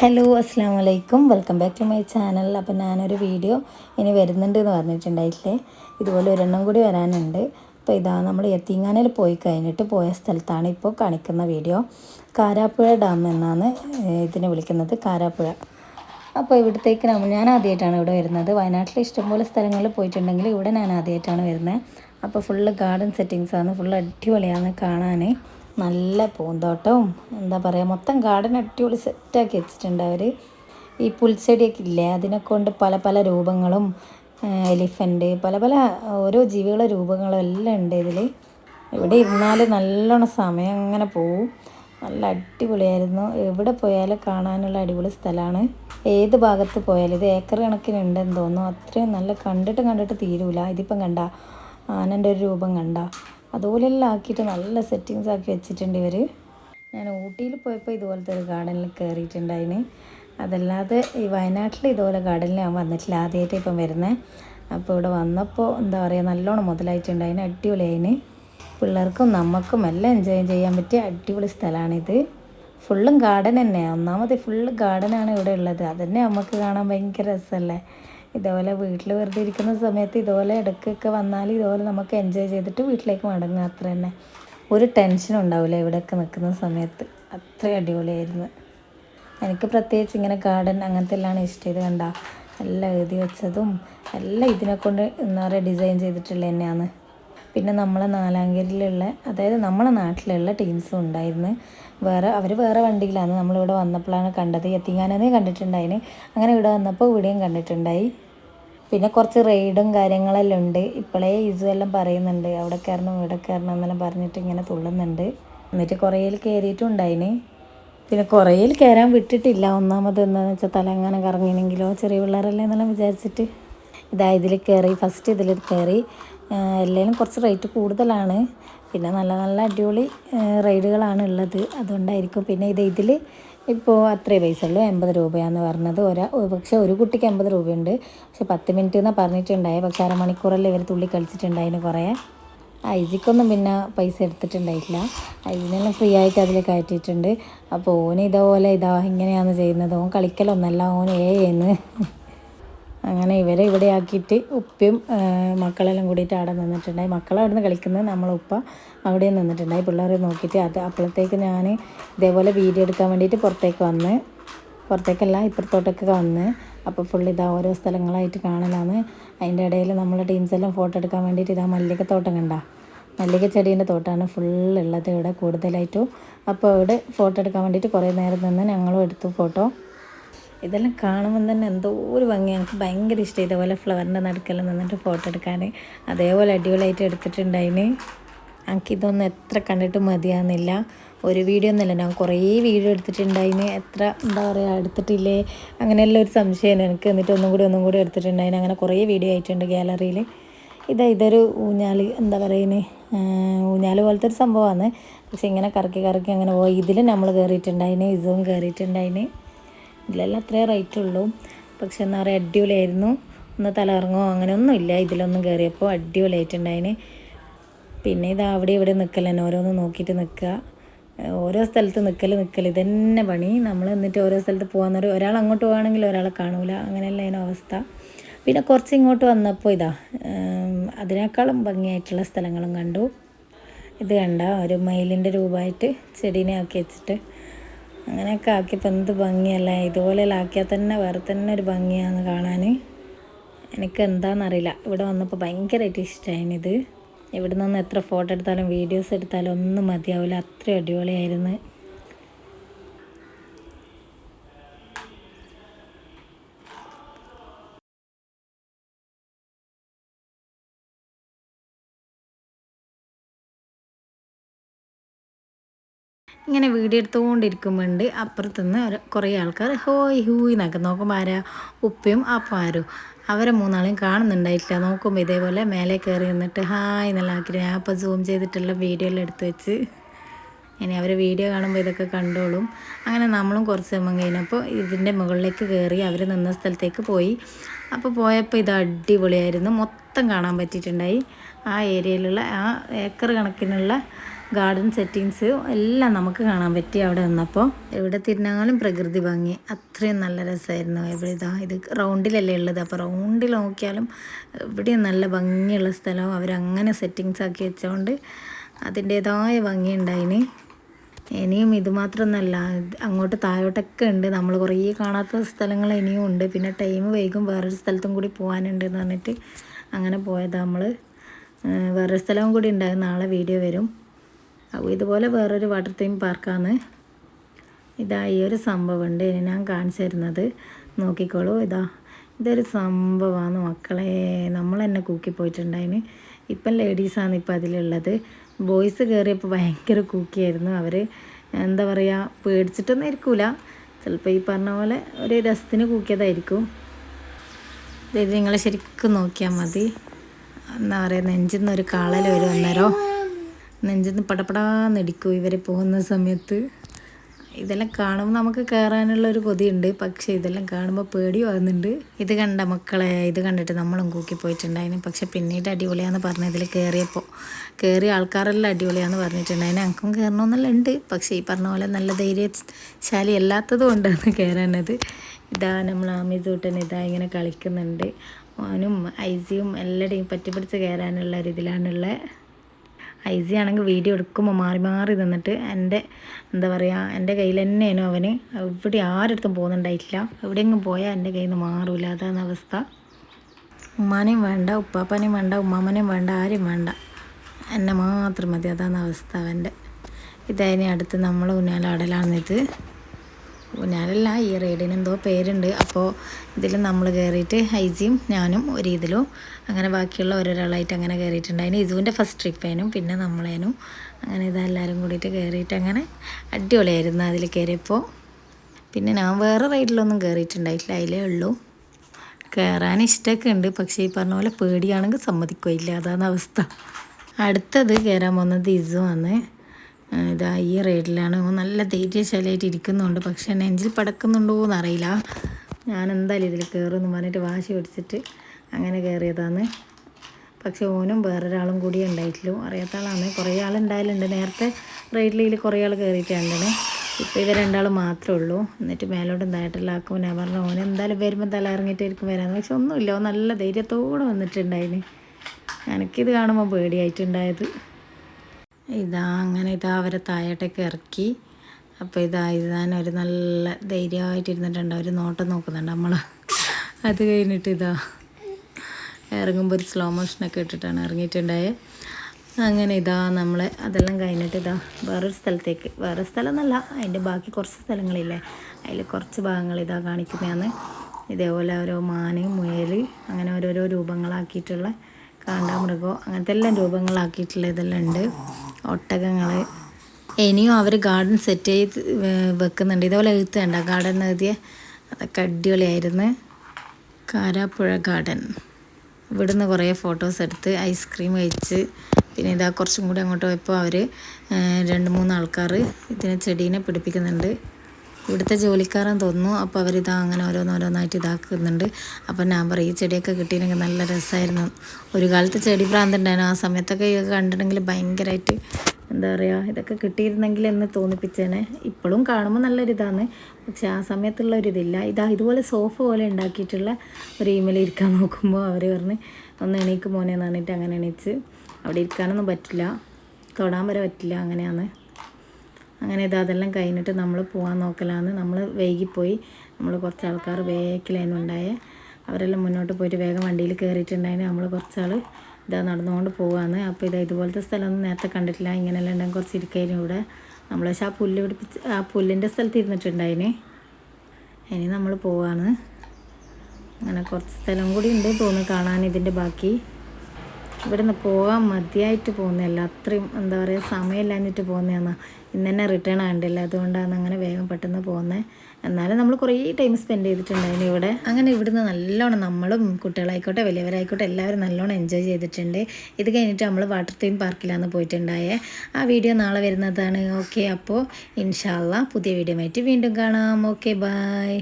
Hello അസ്സാം വലൈക്കും welcome back to my channel അപ്പോൾ ഞാനൊരു വീഡിയോ ഇനി വരുന്നുണ്ട് എന്ന് പറഞ്ഞിട്ടുണ്ടായിട്ടില്ലേ? ഇതുപോലെ ഒരെണ്ണം കൂടി വരാനുണ്ട്. അപ്പോൾ ഇതാ നമ്മൾ എത്തിങ്ങാനയിൽ പോയി കഴിഞ്ഞിട്ട് പോയ സ്ഥലത്താണ് ഇപ്പോൾ കാണിക്കുന്ന വീഡിയോ കാരാപ്പുഴ ഡാം എന്നാണ് ഇതിനെ വിളിക്കുന്നത്. കാരാപ്പുഴ. അപ്പോൾ ഇവിടത്തേക്ക് നമ്മൾ ഞാൻ ആദ്യമായിട്ടാണ് ഇവിടെ വരുന്നത്. വയനാട്ടിൽ ഇഷ്ടംപോലെ സ്ഥലങ്ങളിൽ പോയിട്ടുണ്ടെങ്കിൽ ഇവിടെ ഞാൻ ആദ്യമായിട്ടാണ് വരുന്നത്. അപ്പോൾ ഫുള്ള് ഗാർഡൻ സെറ്റിങ്സാണ് ഫുള്ള് അടിപൊളിയാണ് കാണാൻ നല്ല പൂന്തോട്ടവും എന്താ പറയുക മൊത്തം ഗാർഡൻ അടിപൊളി സെറ്റാക്കി വെച്ചിട്ടുണ്ട് അവർ ഈ പുൽച്ചെടിയൊക്കെ ഇല്ലേ അതിനെ കൊണ്ട് പല പല രൂപങ്ങളും എലിഫന്റ് പല പല ഓരോ ജീവികളുടെ രൂപങ്ങളും എല്ലാം ഉണ്ട് ഇതിൽ ഇവിടെ ഇരുന്നാൽ നല്ലോണം സമയം അങ്ങനെ പോവും. നല്ല അടിപൊളിയായിരുന്നു. എവിടെ പോയാലും കാണാനുള്ള അടിപൊളി സ്ഥലമാണ്. ഏത് ഭാഗത്ത് പോയാലും ഇത് ഏക്കർ കണക്കിനുണ്ടെന്ന് തോന്നുന്നു. അത്രയും നല്ല കണ്ടിട്ട് കണ്ടിട്ട് തീരൂല. ഇതിപ്പം കണ്ട ആനന്റെ ഒരു രൂപം കണ്ട. അതുപോലെല്ലാം ആക്കിയിട്ട് നല്ല സെറ്റിങ്സ് ആക്കി വെച്ചിട്ടുണ്ട് ഇവർ ഞാൻ ഊട്ടിയിൽ പോയപ്പോൾ ഇതുപോലത്തെ ഒരു ഗാർഡനിൽ കയറിയിട്ടുണ്ടായിന് അതല്ലാതെ ഈ വയനാട്ടിൽ ഇതുപോലെ ഗാർഡനിൽ ഞാൻ വന്നിട്ടില്ല. ആദ്യമായിട്ട് ഇപ്പം വരുന്നത് അപ്പോൾ ഇവിടെ വന്നപ്പോൾ എന്താ പറയുക നല്ലോണം മുതലായിട്ടുണ്ടായിന് അടിപൊളിയായിന്. പിള്ളേർക്കും നമുക്കും എല്ലാം എൻജോയ് ചെയ്യാൻ പറ്റിയ അടിപൊളി സ്ഥലമാണിത് ഫുള്ളും ഗാർഡൻ തന്നെ ഒന്നാമത് ഫുള്ള് ഗാർഡനാണ് ഇവിടെ ഉള്ളത്. അതന്നെ നമുക്ക് കാണാൻ ഭയങ്കര രസമല്ലേ ഇതുപോലെ വീട്ടിൽ വെറുതെ ഇരിക്കുന്ന സമയത്ത് ഇതുപോലെ ഇടയ്ക്കൊക്കെ വന്നാൽ ഇതുപോലെ നമുക്ക് എൻജോയ് ചെയ്തിട്ട് വീട്ടിലേക്ക് മടങ്ങുക അത്ര തന്നെ. ഒരു ടെൻഷൻ ഉണ്ടാവില്ല ഇവിടെയൊക്കെ നിൽക്കുന്ന സമയത്ത്. അത്ര അടിപൊളിയായിരുന്നു. എനിക്ക് പ്രത്യേകിച്ച് ഇങ്ങനെ ഗാർഡൻ അങ്ങനത്തെ എല്ലാം ഇഷ്ടം. ഇത് കണ്ട എല്ലാം എഴുതി വെച്ചതും എല്ലാം ഇതിനെ കൊണ്ട് എന്താ പറയുക ഡിസൈൻ ചെയ്തിട്ടുള്ള തന്നെയാണ്. പിന്നെ നമ്മളെ നാലാങ്കരിലുള്ള അതായത് നമ്മളെ നാട്ടിലുള്ള ടീംസും ഉണ്ടായിരുന്നു. വേറെ അവർ വേറെ വണ്ടിയിലാണ്. നമ്മളിവിടെ വന്നപ്പോഴാണ് കണ്ടത്. എത്തിങ്ങാനേ കണ്ടിട്ടുണ്ടായിന്. അങ്ങനെ ഇവിടെ വന്നപ്പോൾ ഇവിടെയും കണ്ടിട്ടുണ്ടായി. പിന്നെ കുറച്ച് റെയ്ഡും കാര്യങ്ങളെല്ലാം ഉണ്ട്. ഇപ്പോഴേ ഇസു എല്ലാം പറയുന്നുണ്ട്. അവിടെ കയറണം ഇവിടെ കയറണം എന്നെല്ലാം പറഞ്ഞിട്ട് ഇങ്ങനെ തുള്ളുന്നുണ്ട്. എന്നിട്ട് കുറേയിൽ കയറിയിട്ടുണ്ടായിന് പിന്നെ കുറേയിൽ കയറാൻ വിട്ടിട്ടില്ല. ഒന്നാമത് എന്താണെന്ന് വെച്ചാൽ തല അങ്ങനെ ചെറിയ പിള്ളേരല്ലേ എന്നെല്ലാം വിചാരിച്ചിട്ട്. ഇതാ ഇതിൽ കയറി ഫസ്റ്റ് ഇതിൽ കയറി. എല്ലാവരും കുറച്ച് റേറ്റ് കൂടുതലാണ്. പിന്നെ നല്ല നല്ല അടിപൊളി റൈഡുകളാണ് ഉള്ളത്. അതുകൊണ്ടായിരിക്കും പിന്നെ ഇത് ഇതിൽ ഇപ്പോൾ അത്രേ പൈസ ഉള്ളൂ എൺപത് രൂപയാന്ന് പറഞ്ഞത്. ഒരാ പക്ഷേ ഒരു കുട്ടിക്ക് എൺപത് രൂപയുണ്ട്. പക്ഷെ പത്ത് മിനിറ്റ് എന്നാണ് പറഞ്ഞിട്ടുണ്ടായത് പക്ഷേ അരമണിക്കൂറല്ലേ ഇവർ തുള്ളി കളിച്ചിട്ടുണ്ടായിന് കുറേ. ഐജിക്കൊന്നും പിന്നെ പൈസ എടുത്തിട്ടുണ്ടായിട്ടില്ല. ഐജിനെല്ലാം ഫ്രീ ആയിട്ട് അതിൽ കയറ്റിയിട്ടുണ്ട്. അപ്പോൾ ഓന് ഇതേപോലെ ഇതാ ഇങ്ങനെയാണ് ചെയ്യുന്നത്. ഓൻ കളിക്കലൊന്നല്ല ഓൻ എന്ന് അങ്ങനെ ഇവരെ ഇവിടെ ആക്കിയിട്ട് ഉപ്പയും മക്കളെല്ലാം കൂടിയിട്ട് അവിടെ നിന്നിട്ടുണ്ടായി. മക്കൾ അവിടെ നിന്ന് കളിക്കുന്നത് നമ്മളെ അവിടെ നിന്നിട്ടുണ്ടായി. പിള്ളേരെ നോക്കിയിട്ട് അത് അപ്പോഴത്തേക്ക് ഞാൻ ഇതേപോലെ വീഡിയോ എടുക്കാൻ വേണ്ടിയിട്ട് പുറത്തേക്ക് വന്ന് പുറത്തേക്കല്ല ഇപ്പുറത്തോട്ടൊക്കെ വന്ന് അപ്പോൾ ഫുൾ ഇതാ ഓരോ സ്ഥലങ്ങളായിട്ട് കാണലാണ്. അതിന്റെ ഇടയിൽ നമ്മളെ ടീംസ് എല്ലാം ഫോട്ടോ എടുക്കാൻ വേണ്ടിയിട്ട് ഇതാ മല്ലിക തോട്ടം കണ്ട. മല്ലിക ചെടീന്റെ തോട്ടമാണ് ഫുള്ളുള്ളത് ഇവിടെ കൂടുതലായിട്ടും. അപ്പോൾ ഇവിടെ ഫോട്ടോ എടുക്കാൻ വേണ്ടിയിട്ട് കുറേ നേരം നിന്ന് ഞങ്ങളും എടുത്തു ഫോട്ടോ ഇതെല്ലാം കാണുമ്പോൾ തന്നെ എന്തോ ഒരു ഭംഗി എനിക്ക് ഭയങ്കര ഇഷ്ടം ഇതേപോലെ ഫ്ലവറിന്റെ നടുക്കെല്ലാം നിന്നിട്ട് ഫോട്ടോ എടുക്കാൻ അതേപോലെ അടിപൊളിയായിട്ട് എടുത്തിട്ടുണ്ടായിന്. എനിക്കിതൊന്നും എത്ര കണ്ടിട്ട് മതിയാകുന്നില്ല ഒരു വീഡിയോ ഒന്നുമില്ല. ഞാൻ കുറേ വീഡിയോ എടുത്തിട്ടുണ്ടായിന്. എത്ര എന്താ പറയുക എടുത്തിട്ടില്ലേ? അങ്ങനെയെല്ലാം ഒരു സംശയമാണ് എനിക്ക്. എന്നിട്ട് ഒന്നും കൂടി ഒന്നും കൂടി എടുത്തിട്ടുണ്ടായിന്. അങ്ങനെ കുറേ വീഡിയോ ആയിട്ടുണ്ട് ഗ്യാലറിയിൽ ഇതാ ഇതൊരു ഊഞ്ഞാൽ എന്താ പറയുന്നത് ഊഞ്ഞാൽ പോലത്തെ ഒരു സംഭവമാണ്. പക്ഷെ ഇങ്ങനെ കറക്കി കറക്കി അങ്ങനെ പോയി. ഇതിൽ നമ്മൾ കയറിയിട്ടുണ്ടായിന് ഇതും കയറിയിട്ടുണ്ടായിന്. ഇതിലെല്ലാം അത്രേ റേറ്റ് ഉള്ളൂ പക്ഷെ എന്താ പറയുക അടിപൊളിയായിരുന്നു. ഒന്ന് തലകറങ്ങോ അങ്ങനെയൊന്നും ഇല്ല. ഇതിലൊന്നും കയറിയപ്പോൾ അടിപൊളിയായിട്ടുണ്ടായിന്. പിന്നെ ഇത് അവിടെ ഇവിടെ നിൽക്കൽ തന്നെ. ഓരോന്ന് നോക്കിയിട്ട് നിൽക്കുക ഓരോ സ്ഥലത്ത് നിൽക്കൽ നിൽക്കൽ ഇതന്നെ പണി. നമ്മൾ എന്നിട്ട് ഓരോ സ്ഥലത്ത് പോകാൻ നേരം ഒരാൾ അങ്ങോട്ട് പോകുകയാണെങ്കിൽ ഒരാളെ കാണൂല. അങ്ങനെയല്ല അതിന്റെ അവസ്ഥ. പിന്നെ കുറച്ച് ഇങ്ങോട്ട് വന്നപ്പോൾ ഇതാ അതിനേക്കാളും ഭംഗിയായിട്ടുള്ള സ്ഥലങ്ങളും കണ്ടു. ഇത് കണ്ട ഒരു മയിലിന്റെ രൂപമായിട്ട് ചെടീനെ ആക്കി വെച്ചിട്ട് അങ്ങനെയൊക്കെ ആക്കിയപ്പോൾ എന്ത് ഭംഗിയല്ലേ? ഇതുപോലെ ആക്കിയാൽ തന്നെ വേറെ തന്നെ ഒരു ഭംഗിയാണ് കാണാൻ എനിക്ക് എന്താണെന്നറിയില്ല ഇവിടെ വന്നപ്പോൾ ഭയങ്കരമായിട്ട് ഇഷ്ടമായിനിത് ഇവിടെ നിന്ന് എത്ര ഫോട്ടോ എടുത്താലും വീഡിയോസ് എടുത്താലും ഒന്നും മതിയാവില്ല അത്രയും അടിപൊളിയായിരുന്നു. ഇങ്ങനെ വീഡിയോ എടുത്തുകൊണ്ടിരിക്കുമ്പോണ്ട് അപ്പുറത്തുനിന്ന് കുറേ ആൾക്കാർ ഹോയ് ഹൂയ് എന്നൊക്കെ നോക്കുമ്പോൾ ആരാ? ഉപ്പയും അപ്പാരും അവരെ മൂന്നാളെയും കാണുന്നുണ്ടായിട്ടില്ല. നോക്കുമ്പോൾ ഇതേപോലെ മേലെ കയറി നിന്നിട്ട് ഹായ് എന്നുള്ള ഞാൻ അപ്പോൾ സൂം ചെയ്തിട്ടുള്ള വീഡിയോ എല്ലാം എടുത്ത് വെച്ച് ഇനി അവർ വീഡിയോ കാണുമ്പോൾ ഇതൊക്കെ കണ്ടോളും. അങ്ങനെ നമ്മളും കുറച്ച് സമയം കഴിഞ്ഞപ്പോൾ ഇതിന്റെ മുകളിലേക്ക് കയറി അവർ നിന്ന സ്ഥലത്തേക്ക് പോയി. അപ്പോൾ പോയപ്പോൾ ഇത് അടിപൊളിയായിരുന്നു. മൊത്തം കാണാൻ പറ്റിയിട്ടുണ്ടായി. ആ ഏരിയയിലുള്ള ആ ഏക്കർ കണക്കിനുള്ള ഗാർഡൻ സെറ്റിങ്സ് എല്ലാം നമുക്ക് കാണാൻ പറ്റി അവിടെ നിന്നപ്പോൾ. എവിടെ തിരിഞ്ഞാലും പ്രകൃതി ഭംഗി. അത്രയും നല്ല രസമായിരുന്നു. എവിടെ ഇതാ ഇത് റൗണ്ടിലല്ലേ ഉള്ളത്. അപ്പോൾ റൗണ്ടിൽ നോക്കിയാലും എവിടെയും നല്ല ഭംഗിയുള്ള സ്ഥലവും അവരങ്ങനെ സെറ്റിങ്സ് ആക്കി വെച്ചതുകൊണ്ട് അതിന്റേതായ ഭംഗി ഉണ്ടായിന്. ഇനിയും ഇത് മാത്രമൊന്നുമല്ല അങ്ങോട്ട് താഴോട്ടൊക്കെ ഉണ്ട്. നമ്മൾ കുറേ കാണാത്ത സ്ഥലങ്ങൾ ഇനിയും ഉണ്ട്. പിന്നെ ടൈം വൈകും വേറൊരു സ്ഥലത്തും കൂടി പോകാനുണ്ട് എന്ന് പറഞ്ഞിട്ട് അങ്ങനെ പോയതാണ് നമ്മൾ വേറൊരു സ്ഥലവും കൂടി ഉണ്ടാകും നാളെ വീഡിയോ വരും. അപ്പോൾ ഇതുപോലെ വേറൊരു വാട്ടർ തീം പാർക്കാണ് ഇതാ ഈ ഒരു സംഭവമുണ്ട്. ഇനി ഞാൻ കാണിച്ചു തരുന്നത്. നോക്കിക്കോളൂ. ഇതാ ഇതൊരു സംഭവമാണ് മക്കളെ. നമ്മൾ തന്നെ കൂക്കി പോയിട്ടുണ്ടായിന്. ഇപ്പം ലേഡീസാണ് ഇപ്പം അതിലുള്ളത്. ബോയ്സ് കയറിയപ്പോൾ ഭയങ്കര കൂക്കിയായിരുന്നു അവർ എന്താ പറയുക പേടിച്ചിട്ടൊന്നും ഇരിക്കില്ല ചിലപ്പോൾ ഈ പറഞ്ഞ പോലെ ഒരു രസത്തിന് കൂക്കിയതായിരിക്കും. ഇത് നിങ്ങൾ ശരിക്കും നോക്കിയാൽ മതി. എന്താ പറയുക നെഞ്ചിൽ നിന്ന് ഒരു കാളൽ വരും അന്നേരം. നെഞ്ചിൽ നിന്ന് പടപടാന്നിടിക്കും ഇവർ പോകുന്ന സമയത്ത്. ഇതെല്ലാം കാണുമ്പോൾ നമുക്ക് കയറാനുള്ള ഒരു കൊതിയുണ്ട്. പക്ഷേ ഇതെല്ലാം കാണുമ്പോൾ പേടിയാകുന്നുണ്ട് ഇത് കണ്ട മക്കളെ ഇത് കണ്ടിട്ട് നമ്മളും കൂക്കി പോയിട്ടുണ്ടായിരുന്നു പക്ഷെ പിന്നീട് അടിപൊളിയാന്ന് പറഞ്ഞു ഇതിൽ കയറിയപ്പോൾ കയറിയ ആൾക്കാരെല്ലാം അടിപൊളിയാന്ന് പറഞ്ഞിട്ടുണ്ടായിരുന്നു എനിക്കും കയറണമെന്നെല്ലാം ഉണ്ട്. പക്ഷേ ഈ പറഞ്ഞ പോലെ നല്ല ധൈര്യശാലി അല്ലാത്തത് കൊണ്ടാണ് കയറാനത് ഇതാ നമ്മൾ ആമിതൂട്ടൻ ഇതാ ഇങ്ങനെ കളിക്കുന്നുണ്ട്. ഓനും ഐസിയും എല്ലാവരുടെയും പറ്റിപ്പിടിച്ച് കയറാനുള്ള ഒരു ഇതിലാണുള്ള. ഐസി ആണെങ്കിൽ വീഡിയോ എടുക്കുമ്പോൾ മാറി മാറി നിന്നിട്ട് എന്റെ എന്താ പറയുക എന്റെ കയ്യിൽ തന്നെയാണ് അവന്. ഇവിടെ ആരടുത്തും പോകുന്നുണ്ടായിട്ടില്ല. എവിടെയെങ്കിലും പോയാൽ എന്റെ കയ്യിൽ നിന്ന് മാറൂല. അതാണ് അവസ്ഥ. ഉമ്മാനെയും വേണ്ട ഉപ്പാപ്പനെയും വേണ്ട ഉമ്മാമനെയും വേണ്ട ആരും വേണ്ട. എന്നെ മാത്രം മതി. അതാണ് അവസ്ഥ അവന്റെ. ഇതായി അടുത്ത് നമ്മൾ ഊഞ്ഞാലാടലാണിത് ഊഞ്ഞാലല്ല ഈ റൈഡിന് എന്തോ പേരുണ്ട്. അപ്പോൾ ഇതിൽ നമ്മൾ കയറിയിട്ട് ഹൈജിയും ഞാനും ഒരു ഇതിലും അങ്ങനെ ബാക്കിയുള്ള ഓരോരാളായിട്ട് അങ്ങനെ കയറിയിട്ടുണ്ടായിരുന്നു ഇതുവിന്റെ ഫസ്റ്റ് ട്രിപ്പേനും പിന്നെ നമ്മളേനും. അങ്ങനെ ഇതെല്ലാവരും കൂടിയിട്ട് കയറിയിട്ട് അങ്ങനെ അടിപൊളിയായിരുന്നു അതിൽ കയറിയപ്പോൾ പിന്നെ ഞാൻ വേറെ റൈഡിലൊന്നും കയറിയിട്ടുണ്ടായിട്ടില്ല അതിലേ ഉള്ളൂ. കയറാൻ ഇഷ്ടമൊക്കെ ഉണ്ട് പക്ഷേ ഈ പറഞ്ഞ പോലെ പേടിയാണെങ്കിൽ സമ്മതിക്കുകയില്ല. അതാണ് അവസ്ഥ. അടുത്തത് കയറാൻ പോകുന്നത് ഇസു ആണ് ഇതാ ഈ റൈഡിലാണ്. നല്ല ധൈര്യശാലയായിട്ട് ഇരിക്കുന്നുണ്ട്. പക്ഷേ നെഞ്ചിൽ പടക്കുന്നുണ്ടോ എന്നറിയില്ല. ഞാൻ എന്തായാലും ഇതിൽ കയറുമെന്ന് പറഞ്ഞിട്ട് വാശി പിടിച്ചിട്ട് അങ്ങനെ കയറിയതാണ് പക്ഷെ ഓനും വേറൊരാളും കൂടി ഉണ്ടായിട്ടുള്ളൂ അറിയാത്ത ആളാണ് കുറേ ആൾ ഉണ്ടായാലുണ്ട്. നേരത്തെ റൈഡിൽ കുറേ ആൾ കയറിയിട്ടുണ്ട് ഇപ്പോൾ ഇവർ രണ്ടാളും മാത്രമേ ഉള്ളൂ. എന്നിട്ട് മേലോട്ട് എന്തായിട്ടില്ല ആക്കും. ഞാൻ പറഞ്ഞു ഓൻ എന്തായാലും വരുമ്പോൾ തല ഇറങ്ങിയിട്ടായിരിക്കും വരാമെന്ന് പക്ഷെ ഒന്നുമില്ല. ഓ നല്ല ധൈര്യത്തോടെ വന്നിട്ടുണ്ടായിന്. എനിക്കിത് കാണുമ്പോൾ പേടിയായിട്ടുണ്ടായത്. ഇതാ അങ്ങനെ ഇതാ അവരെ താഴോട്ടേക്ക് ഇറക്കി. അപ്പോൾ ഇതാ ഇതാൻ ഒരു നല്ല ധൈര്യമായിട്ട് ഇരുന്നിട്ടുണ്ട് അവർ നോട്ടം നോക്കുന്നുണ്ട് നമ്മൾ അത് കഴിഞ്ഞിട്ട് ഇതാ ഇറങ്ങുമ്പോൾ ഒരു സ്ലോ മോഷനൊക്കെ ഇട്ടിട്ടാണ് ഇറങ്ങിയിട്ടുണ്ടായത് അങ്ങനെ ഇതാ നമ്മളെ അതെല്ലാം കഴിഞ്ഞിട്ട് ഇതാ വേറൊരു സ്ഥലത്തേക്ക്. വേറെ സ്ഥലം എന്നല്ല അതിന്റെ ബാക്കി കുറച്ച് സ്ഥലങ്ങളില്ലേ. അതിൽ കുറച്ച് ഭാഗങ്ങൾ ഇതാ കാണിക്കുന്നതാണ്. ഇതേപോലെ ഓരോ മാന് മുയൽ അങ്ങനെ ഓരോരോ രൂപങ്ങളാക്കിയിട്ടുള്ള കാണ്ടാമൃഗം. അങ്ങനത്തെ എല്ലാം രൂപങ്ങളാക്കിയിട്ടുള്ള ഇതെല്ലാം ഉണ്ട്. ഒട്ടകങ്ങൾ ഇനിയും അവർ ഗാർഡൻ സെറ്റ് ചെയ്ത് വെക്കുന്നുണ്ട്. ഇതേപോലെ എഴുത്തുണ്ട ഗാർഡൻ എഴുതിയ അതൊക്കെ അടിപൊളിയായിരുന്നു. കാരാപ്പുഴ ഗാർഡൻ ഇവിടുന്ന് കുറേ ഫോട്ടോസ് എടുത്ത് ഐസ്ക്രീം കഴിച്ച് പിന്നെ ഇതാ കുറച്ചും കൂടി അങ്ങോട്ട് പോയപ്പോൾ അവർ രണ്ട് മൂന്ന് ആൾക്കാർ ഇതിനെ ചെടീനെ പിടിപ്പിക്കുന്നുണ്ട്. ഇവിടുത്തെ ജോലിക്കാരെന്ന് തോന്നുന്നു. അപ്പോൾ അവരിതാ അങ്ങനെ ഓരോന്നോരോന്നായിട്ട് ഇതാക്കുന്നുണ്ട്. അപ്പോൾ ഞാൻ പറയും ഈ ചെടിയൊക്കെ കിട്ടിയിരുന്നെങ്കിൽ നല്ല രസമായിരുന്നു ഒരു കാലത്ത് ചെടി ഭ്രാന്തുണ്ടായിരുന്നു ആ സമയത്തൊക്കെ കണ്ടിട്ടുണ്ടെങ്കിൽ ഭയങ്കരമായിട്ട് എന്താ പറയുക ഇതൊക്കെ കിട്ടിയിരുന്നെങ്കിൽ എന്ന് തോന്നിപ്പിച്ചേനെ. ഇപ്പോഴും കാണുമ്പോൾ നല്ലൊരിതാണ് പക്ഷെ ആ സമയത്തുള്ള ഒരിതില്ല ഇതാ ഇതുപോലെ സോഫ പോലെ ഉണ്ടാക്കിയിട്ടുള്ള ഒരു ഇമെയിൽ ഇരിക്കാൻ നോക്കുമ്പോൾ അവർ പറഞ്ഞ് ഒന്ന് എണീക്ക് മോനെ പറഞ്ഞിട്ട് അങ്ങനെ എണീച്ച് അവിടെ ഇരിക്കാനൊന്നും പറ്റില്ല. തൊടാൻ വരെ പറ്റില്ല അങ്ങനെയാണ്. അങ്ങനെ ഇത് അതെല്ലാം കഴിഞ്ഞിട്ട് നമ്മൾ പോകാൻ നോക്കലാന്ന് നമ്മൾ വൈകിപ്പോയി. നമ്മൾ കുറച്ച് ആൾക്കാർ വേക്കിലായിരുന്നു ഉണ്ടായേ. അവരെല്ലാം മുന്നോട്ട് പോയിട്ട് വേഗം വണ്ടിയിൽ കയറിയിട്ടുണ്ടായിരുന്നു നമ്മൾ കുറച്ചാൾ ഇതാ നടന്നുകൊണ്ട് പോവാന്ന്. അപ്പോൾ ഇത് ഇതുപോലത്തെ സ്ഥലമൊന്നും നേരത്തെ കണ്ടിട്ടില്ല. ഇങ്ങനെയെല്ലാം ഉണ്ടെങ്കിൽ കുറച്ച് ഇരിക്കായിരുന്നു ഇവിടെ. നമ്മൾ പക്ഷേ ആ പുല്ല് പിടിപ്പിച്ച് ആ പുല്ലിന്റെ സ്ഥലത്ത് ഇരുന്നിട്ടുണ്ടായിന്. ഇനി നമ്മൾ പോവാണ് അങ്ങനെ കുറച്ച് സ്ഥലം കൂടി ഉണ്ട് തോന്നുന്നു കാണാൻ ഇതിന്റെ ബാക്കി. ഇവിടെ നിന്ന് പോകാൻ മതിയായിട്ട് പോകുന്നതല്ല. അത്രയും എന്താ പറയുക സമയമില്ലാഞ്ഞിട്ട് പോകുന്നതാണ് ഇന്ന് തന്നെ റിട്ടേൺ ആകണ്ടല്ലോ അതുകൊണ്ടാണ് അങ്ങനെ വേഗം പെട്ടെന്ന് പോകുന്നത് എന്നാലും നമ്മൾ കുറേ ടൈം സ്പെൻഡ് ചെയ്തിട്ടുണ്ടായിരുന്നു ഇവിടെ. അങ്ങനെ ഇവിടുന്ന് നല്ലോണം നമ്മളും കുട്ടികളായിക്കോട്ടെ വലിയവരായിക്കോട്ടെ എല്ലാവരും നല്ലോണം എൻജോയ് ചെയ്തിട്ടുണ്ട്. ഇത് കഴിഞ്ഞിട്ട് നമ്മൾ വാട്ടർ തീം പാർക്കിലാണ് പോയിട്ടുണ്ടായേ. ആ വീഡിയോ നാളെ വരുന്നതാണ്. ഓക്കെ അപ്പോൾ ഇൻഷാല്ല പുതിയ വീഡിയോ ആയിട്ട് വീണ്ടും കാണാം. Okay bye